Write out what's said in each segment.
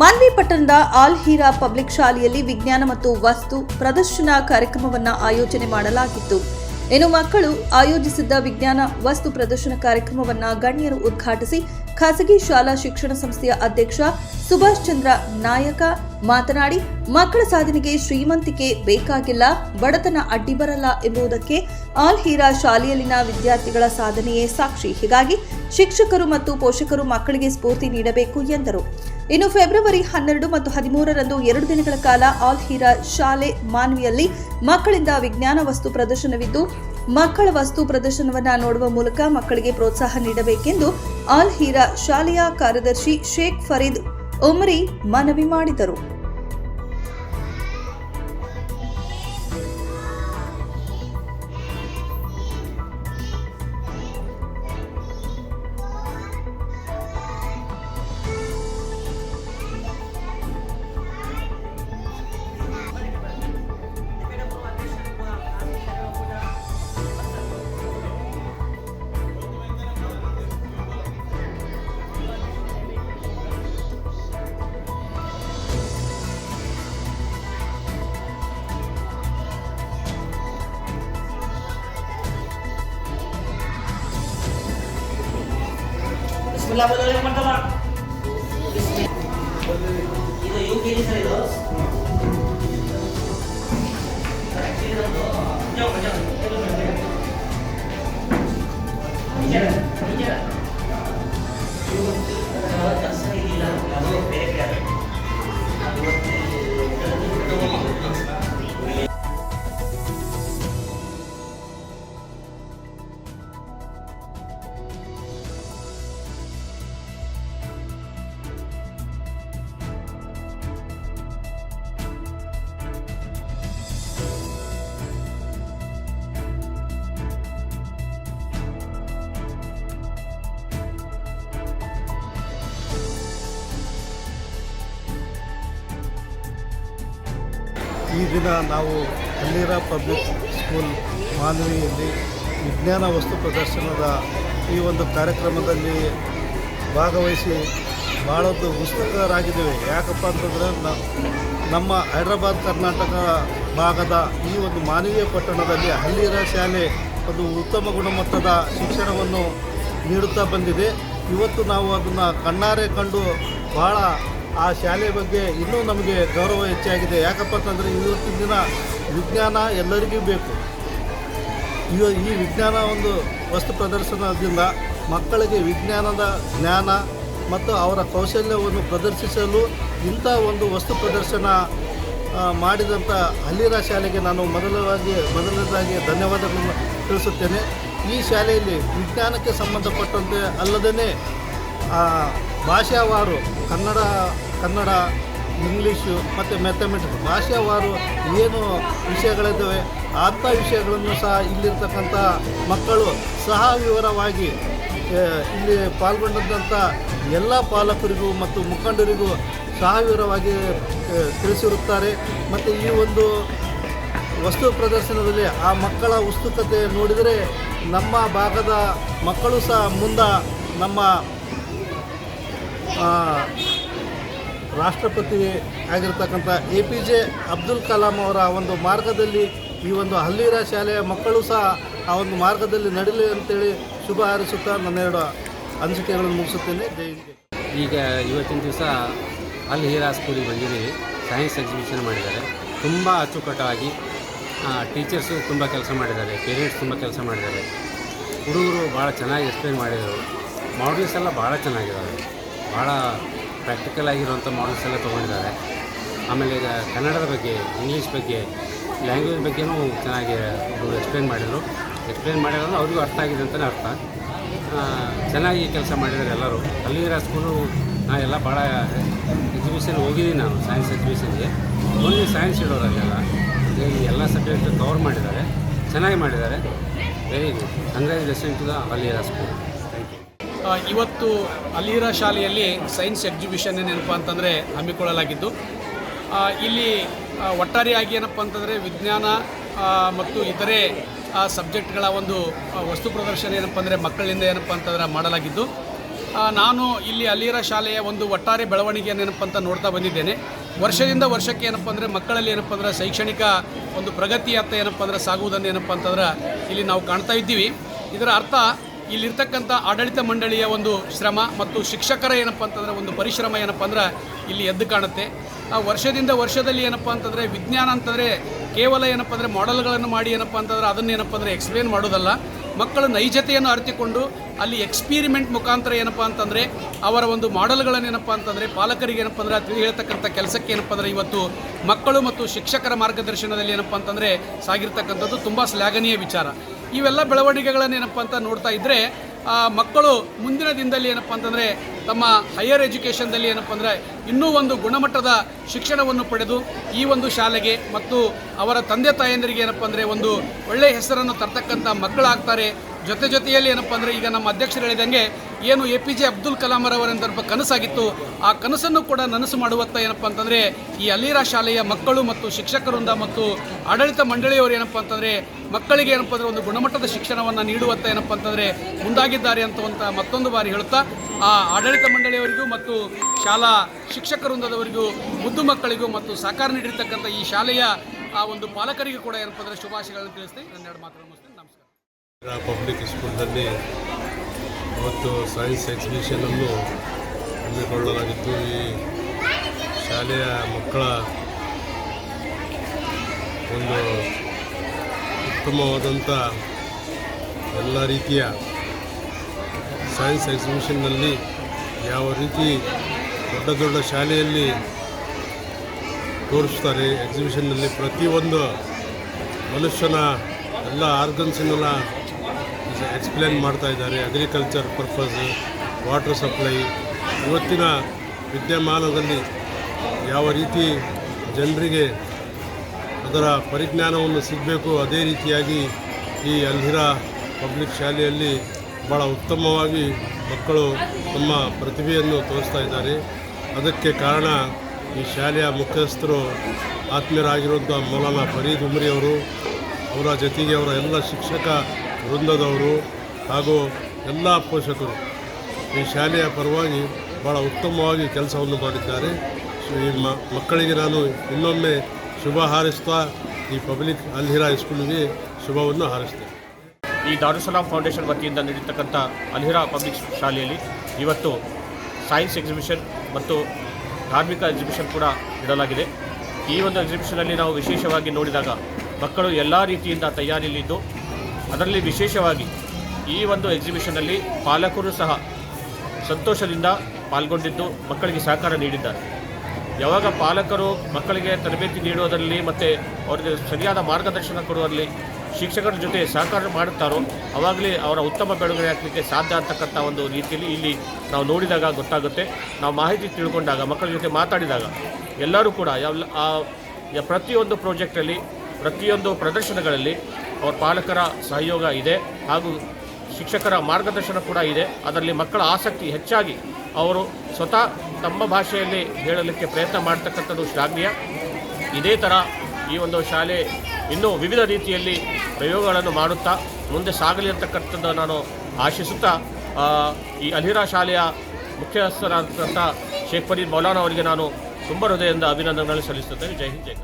ಮಾನ್ವಿ ಪಟ್ಟಣದ all Heera public ಶಾಲೆಯಲ್ಲಿ ವಿಜ್ಞಾನ ಮತ್ತು ವಸ್ತು ಪ್ರದರ್ಶನ ಕಾರ್ಯಕ್ರಮವನ್ನ ಆಯೋಜನೆ ಮಾಡಲಾಗಿತ್ತು. ಇನ್ನು ಮಕ್ಕಳು ಆಯೋಜಿಸಿದ್ದ ವಿಜ್ಞಾನ, ವಸ್ತು ಪ್ರದರ್ಶನ ಕಾರ್ಯಕ್ರಮವನ್ನ ಗಣ್ಯರು ಉದ್ಘಾಟಿಸಿ ಖಾಸಗಿ ಶಾಲಾ ಶಿಕ್ಷಣ ಸಂಸ್ಥೆಯ ಅಧ್ಯಕ್ಷ ಸುಭಾಷ್ ಚಂದ್ರ ನಾಯಕ ಮಾತನಾಡಿ, ಮಕ್ಕಳ ಸಾಧನೆಗೆ ಶ್ರೀಮಂತಿಕೆ ಬೇಕಾಗಿಲ್ಲ, ಬಡತನ ಅಡ್ಡಿ ಬರಲ್ಲ ಎಂಬುದಕ್ಕೆ ಆಲ್ ಹೀರಾ ಶಾಲೆಯಲ್ಲಿನ ವಿದ್ಯಾರ್ಥಿಗಳ ಸಾಧನೆಯೇ ಸಾಕ್ಷಿ. ಹೀಗಾಗಿ ಶಿಕ್ಷಕರು ಮತ್ತು ಪೋಷಕರು ಮಕ್ಕಳಿಗೆ ಸ್ಫೂರ್ತಿ ನೀಡಬೇಕು ಎಂದರು. ಇನ್ನು ಫೆಬ್ರವರಿ ಹನ್ನೆರಡು ಮತ್ತು ಹದಿಮೂರರಂದು ಎರಡು ದಿನಗಳ ಕಾಲ ಆಲ್ ಹೀರಾ ಶಾಲೆ ಮಾನ್ವಿಯಲ್ಲಿ ಮಕ್ಕಳಿಂದ ವಿಜ್ಞಾನ ವಸ್ತು ಪ್ರದರ್ಶನವಿದ್ದು, ಮಕ್ಕಳ ವಸ್ತು ಪ್ರದರ್ಶನವನ್ನು ನೋಡುವ ಮೂಲಕ ಮಕ್ಕಳಿಗೆ ಪ್ರೋತ್ಸಾಹ ನೀಡಬೇಕೆಂದು ಆಲ್ ಹೀರಾ ಶಾಲೆಯ ಕಾರ್ಯದರ್ಶಿ ಶೇಖ್ ಫರೀದ್ ಉಮ್ರಿ ಮನವಿ ಮಾಡಿದರು. Bismillah mo lang teman-teman. Itu yung kiri sa ito. Kiri lang ಈ ದಿನ ನಾವು ಹಳ್ಳೀರ ಪಬ್ಲಿಕ್ ಸ್ಕೂಲ್ ಮಾನವಿಯಲ್ಲಿ ವಿಜ್ಞಾನ ವಸ್ತು ಪ್ರದರ್ಶನದ ಈ ಒಂದು ಕಾರ್ಯಕ್ರಮದಲ್ಲಿ ಭಾಗವಹಿಸಿ ಭಾಳದ್ದು ಉತ್ಸುಕರಾಗಿದ್ದೇವೆ. ಯಾಕಪ್ಪ ಅಂತಂದರೆ ನಮ್ಮ ಹೈದ್ರಾಬಾದ್, ಕರ್ನಾಟಕ ಭಾಗದ ಈ ಒಂದು ಮಾನವೀಯ ಪಟ್ಟಣದಲ್ಲಿ ಹಳ್ಳಿರ ಶಾಲೆ ಒಂದು ಉತ್ತಮ ಗುಣಮಟ್ಟದ ಶಿಕ್ಷಣವನ್ನು ನೀಡುತ್ತಾ ಬಂದಿದೆ. ಇವತ್ತು ನಾವು ಅದನ್ನು ಕಣ್ಣಾರೆ ಕಂಡು ಭಾಳ ಆ ಶಾಲೆ ಬಗ್ಗೆ ಇನ್ನೂ ನಮಗೆ ಗೌರವ ಹೆಚ್ಚಾಗಿದೆ. ಯಾಕಪ್ಪ ಅಂತಂದರೆ ಇವತ್ತಿನ ದಿನ ವಿಜ್ಞಾನ ಎಲ್ಲರಿಗೂ ಬೇಕು. ಇವ ಈ ವಿಜ್ಞಾನ ಒಂದು ವಸ್ತು ಪ್ರದರ್ಶನದಿಂದ ಮಕ್ಕಳಿಗೆ ವಿಜ್ಞಾನದ ಜ್ಞಾನ ಮತ್ತು ಅವರ ಕೌಶಲ್ಯವನ್ನು ಪ್ರದರ್ಶಿಸಲು ಇಂಥ ಒಂದು ವಸ್ತು ಪ್ರದರ್ಶನ ಮಾಡಿದಂಥ ಹಲ್ಲಿರ ಶಾಲೆಗೆ ನಾನು ಮೊದಲವಾಗಿ, ಮೊದಲನೇದಾಗಿ ಧನ್ಯವಾದಗಳನ್ನು ತಿಳಿಸುತ್ತೇನೆ. ಈ ಶಾಲೆಯಲ್ಲಿ ವಿಜ್ಞಾನಕ್ಕೆ ಸಂಬಂಧಪಟ್ಟಂತೆ ಅಲ್ಲದೇ ಭಾಷಾವಾರು ಕನ್ನಡ ಕನ್ನಡ ಇಂಗ್ಲೀಷು ಮತ್ತು ಮ್ಯಾಥಮೆಟಿಕ್ಸ್ ಭಾಷಾವಾರು ಏನು ವಿಷಯಗಳಿದ್ದಾವೆ ಅಂಥ ವಿಷಯಗಳನ್ನು ಸಹ ಇಲ್ಲಿರ್ತಕ್ಕಂಥ ಮಕ್ಕಳು ಸಹ ವಿವರವಾಗಿ ಇಲ್ಲಿ ಪಾಲ್ಗೊಂಡಂಥ ಎಲ್ಲ ಪಾಲಕರಿಗೂ ಮತ್ತು ಮುಖಂಡರಿಗೂ ಸಹ ವಿವರವಾಗಿ ತಿಳಿಸಿರುತ್ತಾರೆ. ಮತ್ತು ಈ ಒಂದು ವಸ್ತು ಪ್ರದರ್ಶನದಲ್ಲಿ ಆ ಮಕ್ಕಳ ಉತ್ಸುಕತೆ ನೋಡಿದರೆ ನಮ್ಮ ಭಾಗದ ಮಕ್ಕಳು ಸಹ ಮುಂದೆ ನಮ್ಮ ಆ, ರಾಷ್ಟ್ರಪತಿ ಆಗಿರ್ತಕ್ಕಂಥ A P J Abdul Kalam ಅವರ ಒಂದು ಮಾರ್ಗದಲ್ಲಿ ಈ ಒಂದು ಹಲ್ಲಿರ ಶಾಲೆಯ ಮಕ್ಕಳು ಸಹ ಆ ಒಂದು ಮಾರ್ಗದಲ್ಲಿ ನಡೀಲಿ ಅಂತೇಳಿ ಶುಭ ಹಾರೈಸುತ್ತಾ ನನ್ನೆರಡು ಅನಿಸಿಕೆಗಳನ್ನು ಮುಗಿಸುತ್ತೇನೆ. ಜೈ ಈಗ ಇವತ್ತಿನ ದಿವಸ ಅಲ್ ಹೀರಾ ಸ್ಕೂಲಿಗೆ ಬಂದಿದ್ದೀವಿ. ಸೈನ್ಸ್ ಎಕ್ಸಿಬಿಷನ್ ಮಾಡಿದ್ದಾರೆ. ತುಂಬ ಅಚ್ಚುಕಟ್ಟಾಗಿ ಟೀಚರ್ಸು ತುಂಬ ಕೆಲಸ ಮಾಡಿದ್ದಾರೆ. ಪೇರೆಂಟ್ಸ್ ತುಂಬ ಕೆಲಸ ಮಾಡಿದ್ದಾರೆ. ಹುಡುಗರು ಭಾಳ ಚೆನ್ನಾಗಿ ಎಕ್ಸ್ಪ್ಲೇನ್ ಮಾಡಿದರು. ಮಾಡಲ್ಸ್ ಎಲ್ಲ ಭಾಳ ಚೆನ್ನಾಗಿದ್ದಾವೆ ಭಾಳ ಪ್ರಾಕ್ಟಿಕಲ್ ಆಗಿರುವಂಥ ಮಾಡಲ್ಸ್ ಎಲ್ಲ ತೊಗೊಂಡಿದ್ದಾರೆ. ಆಮೇಲೆ ಈಗ ಕನ್ನಡದ ಬಗ್ಗೆ ಇಂಗ್ಲೀಷ್ ಬಗ್ಗೆ ಲ್ಯಾಂಗ್ವೇಜ್ ಬಗ್ಗೆನೂ ಚೆನ್ನಾಗಿ ಅವರು ಎಕ್ಸ್ಪ್ಲೇನ್ ಮಾಡಿದರು. ಎಕ್ಸ್ಪ್ಲೇನ್ ಮಾಡಿರೋದು ಅವ್ರಿಗೂ ಅರ್ಥ ಆಗಿದೆ ಅಂತಲೇ ಅರ್ಥ. ಚೆನ್ನಾಗಿ ಕೆಲಸ ಮಾಡಿದ್ದಾರೆ ಎಲ್ಲರೂ. ಅಲ್ಲಿರ ಸ್ಕೂಲು ನಾ ಎಲ್ಲ ಭಾಳ ಎಕ್ಸಿಬಿಷನ್ ಹೋಗಿದ್ದೀನಿ ನಾನು ಸೈನ್ಸ್ ಎಕ್ಸಿಬಿಷನ್ಗೆ ಓನ್ಲಿ ಸೈನ್ಸ್ ಇಡೋರಲ್ಲೆಲ್ಲ ಅಲ್ಲೆಲ್ಲ ಎಲ್ಲ ಸಬ್ಜೆಕ್ಟು ಕವರ್ ಮಾಡಿದ್ದಾರೆ. ಚೆನ್ನಾಗಿ ಮಾಡಿದ್ದಾರೆ. Very good congratulation to the school ಇವತ್ತು ಅಲಿರ ಶಾಲೆಯಲ್ಲಿ ಸೈನ್ಸ್ ಎಕ್ಸಿಬಿಷನ್ ಏನಪ್ಪ ಅಂತಂದರೆ ಹಮ್ಮಿಕೊಳ್ಳಲಾಗಿದ್ದು. ಇಲ್ಲಿ ಒಟ್ಟಾರೆಯಾಗಿ ಏನಪ್ಪ ಅಂತಂದರೆ ವಿಜ್ಞಾನ ಮತ್ತು ಇತರೆ ಸಬ್ಜೆಕ್ಟ್ಗಳ ಒಂದು ವಸ್ತು ಪ್ರದರ್ಶನ ಏನಪ್ಪ ಅಂದರೆ ಮಕ್ಕಳಿಂದ ಏನಪ್ಪ ಅಂತಂದರೆ ಮಾಡಲಾಗಿದ್ದು. ನಾನು ಇಲ್ಲಿ ಅಲ್ಲಿರ ಶಾಲೆಯ ಒಂದು ಒಟ್ಟಾರೆ ಬೆಳವಣಿಗೆಯನ್ನು ಏನಪ್ಪ ಅಂತ ನೋಡ್ತಾ ಬಂದಿದ್ದೇನೆ. ವರ್ಷದಿಂದ ವರ್ಷಕ್ಕೆ ಏನಪ್ಪ ಅಂದರೆ ಮಕ್ಕಳಲ್ಲಿ ಏನಪ್ಪ ಅಂದ್ರೆ ಶೈಕ್ಷಣಿಕ ಒಂದು ಪ್ರಗತಿಯತ್ತ ಏನಪ್ಪ ಅಂದ್ರೆ ಸಾಗುವುದನ್ನು ಏನಪ್ಪ ಅಂತಂದ್ರೆ ಇಲ್ಲಿ ನಾವು ಕಾಣ್ತಾ ಇದ್ದೀವಿ. ಇದರ ಅರ್ಥ ಇಲ್ಲಿರ್ತಕ್ಕಂಥ ಆಡಳಿತ ಮಂಡಳಿಯ ಒಂದು ಶ್ರಮ ಮತ್ತು ಶಿಕ್ಷಕರ ಏನಪ್ಪ ಅಂತಂದರೆ ಒಂದು ಪರಿಶ್ರಮ ಏನಪ್ಪ ಅಂದ್ರೆ ಇಲ್ಲಿ ಎದ್ದು ಕಾಣುತ್ತೆ. ಆ ವರ್ಷದಿಂದ ವರ್ಷದಲ್ಲಿ ಏನಪ್ಪ ಅಂತಂದರೆ ವಿಜ್ಞಾನ ಅಂತಂದರೆ ಕೇವಲ ಏನಪ್ಪ ಅಂದರೆ ಮಾಡೆಲ್ಗಳನ್ನು ಮಾಡಿ ಏನಪ್ಪ ಅಂತಂದ್ರೆ ಅದನ್ನೇನಪ್ಪ ಅಂದರೆ ಎಕ್ಸ್ಪ್ಲೇನ್ ಮಾಡೋದಲ್ಲ. ಮಕ್ಕಳ ನೈಜತೆಯನ್ನು ಅರಿತುಕೊಂಡು ಅಲ್ಲಿ ಎಕ್ಸ್ಪೀರಿಮೆಂಟ್ ಮುಖಾಂತರ ಏನಪ್ಪ ಅಂತಂದರೆ ಅವರ ಒಂದು ಮಾಡೆಲ್ಗಳನ್ನೇನಪ್ಪ ಅಂತಂದರೆ ಪಾಲಕರಿಗೆ ಏನಪ್ಪ ಅಂದರೆ ತಿಳಿ ಹೇಳ್ತಕ್ಕಂಥ ಕೆಲಸಕ್ಕೆ ಏನಪ್ಪ ಅಂದರೆ ಇವತ್ತು ಮಕ್ಕಳು ಮತ್ತು ಶಿಕ್ಷಕರ ಮಾರ್ಗದರ್ಶನದಲ್ಲಿ ಏನಪ್ಪ ಅಂತಂದರೆ ಸಾಗಿರ್ತಕ್ಕಂಥದ್ದು ತುಂಬ ಶ್ಲಾಘನೀಯ ವಿಚಾರ. ಇವೆಲ್ಲ ಬೆಳವಣಿಗೆಗಳನ್ನು ಏನಪ್ಪ ಅಂತ ನೋಡ್ತಾ ಇದ್ದರೆ ಮಕ್ಕಳು ಮುಂದಿನ ದಿನದಲ್ಲಿ ಏನಪ್ಪ ಅಂತಂದರೆ ತಮ್ಮ ಹೈಯರ್ ಎಜುಕೇಷನ್ದಲ್ಲಿ ಏನಪ್ಪ ಅಂದರೆ ಇನ್ನೂ ಒಂದು ಗುಣಮಟ್ಟದ ಶಿಕ್ಷಣವನ್ನು ಪಡೆದು ಈ ಒಂದು ಶಾಲೆಗೆ ಮತ್ತು ಅವರ ತಂದೆ ತಾಯಂದಿರಿಗೆ ಏನಪ್ಪ ಅಂದರೆ ಒಂದು ಒಳ್ಳೆಯ ಹೆಸರನ್ನು ತರ್ತಕ್ಕಂಥ ಮಕ್ಕಳಾಗ್ತಾರೆ. ಜೊತೆ ಜೊತೆಯಲ್ಲಿ ಏನಪ್ಪ ಅಂದರೆ ಈಗ ನಮ್ಮ ಅಧ್ಯಕ್ಷರು ಹೇಳಿದಂಗೆ ಏನು ಎ ಪಿ ಜೆ ಅಬ್ದುಲ್ ಕಲಾಂರವರಂತ ಒಬ್ಬ ಕನಸಾಗಿತ್ತು. ಆ ಕನಸನ್ನು ಕೂಡ ನನಸು ಮಾಡುವತ್ತ ಏನಪ್ಪ ಅಂತಂದರೆ, ಈ ಅಲೀರಾ ಶಾಲೆಯ ಮಕ್ಕಳು ಮತ್ತು ಶಿಕ್ಷಕರಿಂದ ಮತ್ತು ಆಡಳಿತ ಮಂಡಳಿಯವರು ಏನಪ್ಪ ಅಂತಂದರೆ, ಮಕ್ಕಳಿಗೆ ಏನಪ್ಪ ಅಂದರೆ ಒಂದು ಗುಣಮಟ್ಟದ ಶಿಕ್ಷಣವನ್ನು ನೀಡುವತ್ತ ಏನಪ್ಪ ಅಂತಂದರೆ ಮುಂದಾಗಿದ್ದಾರೆ ಅಂತವಂತ ಮತ್ತೊಂದು ಬಾರಿ ಹೇಳುತ್ತಾ ಆ ಆಡಳಿತ ಮಂಡಳಿಯವರಿಗೂ ಮತ್ತು ಶಾಲಾ ಶಿಕ್ಷಕವೃಂದದವರಿಗೂ ಮುದ್ದು ಮಕ್ಕಳಿಗೂ ಮತ್ತು ಸಹಕಾರ ನೀಡಿರ್ತಕ್ಕಂಥ ಈ ಶಾಲೆಯ ಆ ಒಂದು ಪಾಲಕರಿಗೂ ಕೂಡ ಏನಪ್ಪ ಅಂದರೆ ಶುಭಾಶಯಗಳನ್ನು ತಿಳಿಸ್ತೀನಿ. ನನ್ನ ಎರಡು ಮಾತನ್ನು ಮುಗಿಸ್ತೀನಿ. ನಮಸ್ಕಾರ. ಪಬ್ಲಿಕ್ ಸ್ಕೂಲ್ನಲ್ಲಿ ಇವತ್ತು ಸೈನ್ಸ್ ಎಕ್ಸಿಬಿಷನನ್ನು ಹಮ್ಮಿಕೊಳ್ಳಲಾಗಿತ್ತು. ಈ ಶಾಲೆಯ ಮಕ್ಕಳ ಒಂದು ಉತ್ತಮವಾದಂಥ ಎಲ್ಲ ರೀತಿಯ ಸೈನ್ಸ್ ಎಕ್ಸಿಬಿಷನ್ನಲ್ಲಿ ಯಾವ ರೀತಿ ದೊಡ್ಡ ದೊಡ್ಡ ಶಾಲೆಯಲ್ಲಿ ತೋರಿಸ್ತಾರೆ. ಎಕ್ಸಿಬಿಷನ್ನಲ್ಲಿ ಪ್ರತಿಯೊಂದು ಮನುಷ್ಯನ ಎಲ್ಲ ಆರ್ಗನ್ಸನ್ನೆಲ್ಲ ಎಕ್ಸ್ಪ್ಲೇನ್ ಮಾಡ್ತಾ ಇದ್ದಾರೆ. ಅಗ್ರಿಕಲ್ಚರ್ ಪರ್ಪಸ್ ವಾಟರ್ ಸಪ್ಲೈ ಇವತ್ತಿನ ವಿದ್ಯಮಾನದಲ್ಲಿ ಯಾವ ರೀತಿ ಜನರಿಗೆ ಅದರ ಪರಿಜ್ಞಾನವನ್ನು ಸಿಗಬೇಕು, ಅದೇ ರೀತಿಯಾಗಿ ಈ ಅಲ್ಹಿರಾ ಪಬ್ಲಿಕ್ ಶಾಲೆಯಲ್ಲಿ ಭಾಳ ಉತ್ತಮವಾಗಿ ಮಕ್ಕಳು ತಮ್ಮ ಪ್ರತಿಭೆಯನ್ನು ತೋರಿಸ್ತಾ ಇದ್ದಾರೆ. ಅದಕ್ಕೆ ಕಾರಣ ಈ ಶಾಲೆಯ ಮುಖ್ಯಸ್ಥರು ಆತ್ಮೀಯರಾಗಿರುವಂಥ ಮೌಲಾನಾ ಫರೀದ್ ಉಮ್ರಿ ಅವರು, ಅವರ ಜೊತೆಗೆ ಅವರ ಎಲ್ಲ ಶಿಕ್ಷಕ ವೃಂದದವರು ಹಾಗೂ ಎಲ್ಲ ಪೋಷಕರು ಈ ಶಾಲೆಯ ಪರವಾಗಿ ಭಾಳ ಉತ್ತಮವಾಗಿ ಕೆಲಸವನ್ನು ಮಾಡಿದ್ದಾರೆ. ಈ ಮಕ್ಕಳಿಗೆ ನಾನು ಇನ್ನೊಮ್ಮೆ ಶುಭ ಹಾರಿಸ್ತಾ ಈ ಪಬ್ಲಿಕ್ ಅಲ್ಹಿರಾ ಹೈಸ್ಕೂಲಿಗೆ ಶುಭವನ್ನು ಹಾರೈಸ್ತೇನೆ. ಈ ದಾರುಸಲಾಂ ಫೌಂಡೇಶನ್ ವತಿಯಿಂದ ನೀಡಿರ್ತಕ್ಕಂಥ ಅಲ್ಹಿರಾ ಪಬ್ಲಿಕ್ ಶಾಲೆಯಲ್ಲಿ ಇವತ್ತು ಸೈನ್ಸ್ ಎಕ್ಸಿಬಿಷನ್ ಮತ್ತು ಧಾರ್ಮಿಕ ಎಕ್ಸಿಬಿಷನ್ ಕೂಡ ಇಡಲಾಗಿದೆ. ಈ ಒಂದು ಎಕ್ಸಿಬಿಷನಲ್ಲಿ ನಾವು ವಿಶೇಷವಾಗಿ ನೋಡಿದಾಗ ಮಕ್ಕಳು ಎಲ್ಲ ರೀತಿಯಿಂದ ತಯಾರಿಯಲ್ಲಿದ್ದು ಅದರಲ್ಲಿ ವಿಶೇಷವಾಗಿ ಈ ಒಂದು ಎಕ್ಸಿಬಿಷನಲ್ಲಿ ಪಾಲಕರು ಸಹ ಸಂತೋಷದಿಂದ ಪಾಲ್ಗೊಂಡಿದ್ದು ಮಕ್ಕಳಿಗೆ ಸಹಕಾರ ನೀಡಿದ್ದಾರೆ. ಯಾವಾಗ ಪಾಲಕರು ಮಕ್ಕಳಿಗೆ ತರಬೇತಿ ನೀಡುವುದರಲ್ಲಿ ಮತ್ತು ಅವರಿಗೆ ಸರಿಯಾದ ಮಾರ್ಗದರ್ಶನ ಕೊಡುವಲ್ಲಿ ಶಿಕ್ಷಕರ ಜೊತೆ ಸಹಕಾರ ಮಾಡುತ್ತಾರೋ, ಅವಾಗಲೇ ಅವರ ಉತ್ತಮ ಬೆಳವಣಿಗೆ ಆಗಲಿಕ್ಕೆ ಸಾಧ್ಯ ಅಂತಕ್ಕಂಥ ಒಂದು ರೀತಿಯಲ್ಲಿ ಇಲ್ಲಿ ನಾವು ನೋಡಿದಾಗ ಗೊತ್ತಾಗುತ್ತೆ. ನಾವು ಮಾಹಿತಿ ತಿಳ್ಕೊಂಡಾಗ, ಮಕ್ಕಳ ಜೊತೆ ಮಾತಾಡಿದಾಗ ಎಲ್ಲರೂ ಕೂಡ ಯಾವ ಪ್ರತಿಯೊಂದು ಪ್ರಾಜೆಕ್ಟಲ್ಲಿ ಪ್ರತಿಯೊಂದು ಪ್ರದರ್ಶನಗಳಲ್ಲಿ ಅವರ ಪಾಲಕರ ಸಹಯೋಗ ಇದೆ ಹಾಗೂ ಶಿಕ್ಷಕರ ಮಾರ್ಗದರ್ಶನ ಕೂಡ ಇದೆ. ಅದರಲ್ಲಿ ಮಕ್ಕಳ ಆಸಕ್ತಿ ಹೆಚ್ಚಾಗಿ ಅವರು ಸ್ವತಃ ತಮ್ಮ ಭಾಷೆಯಲ್ಲಿ ಹೇಳಲಿಕ್ಕೆ ಪ್ರಯತ್ನ ಮಾಡ್ತಕ್ಕಂಥದ್ದು ಶ್ಲಾಘನೀಯ. ಇದೇ ಥರ ಈ ಒಂದು ಶಾಲೆ ಇನ್ನೂ ವಿವಿಧ ರೀತಿಯಲ್ಲಿ ಪ್ರಯೋಗಗಳನ್ನು ಮಾಡುತ್ತಾ ಮುಂದೆ ಸಾಗಲಿ ಅಂತಕ್ಕಂಥದ್ದು ನಾನು ಆಶಿಸುತ್ತಾ ಈ ಅಲಿರಾ ಶಾಲೆಯ ಮುಖ್ಯಸ್ಥರಾದಂಥ ಶೇಖ್ ಫರೀದ್ ಮೌಲಾನ ಅವರಿಗೆ ನಾನು ತುಂಬ ಹೃದಯದಿಂದ ಅಭಿನಂದನೆಗಳು ಸಲ್ಲಿಸುತ್ತೇನೆ. ಜೈ ಹಿಂದ್, ಜೈ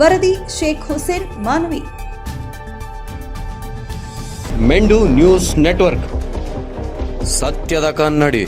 ವರದಿ ಶೇಖ್ ಹುಸೇನ್ ಮಾನವಿ. ಮೆಂಡು news network. ಸತ್ಯದ ಕನ್ನಡಿ.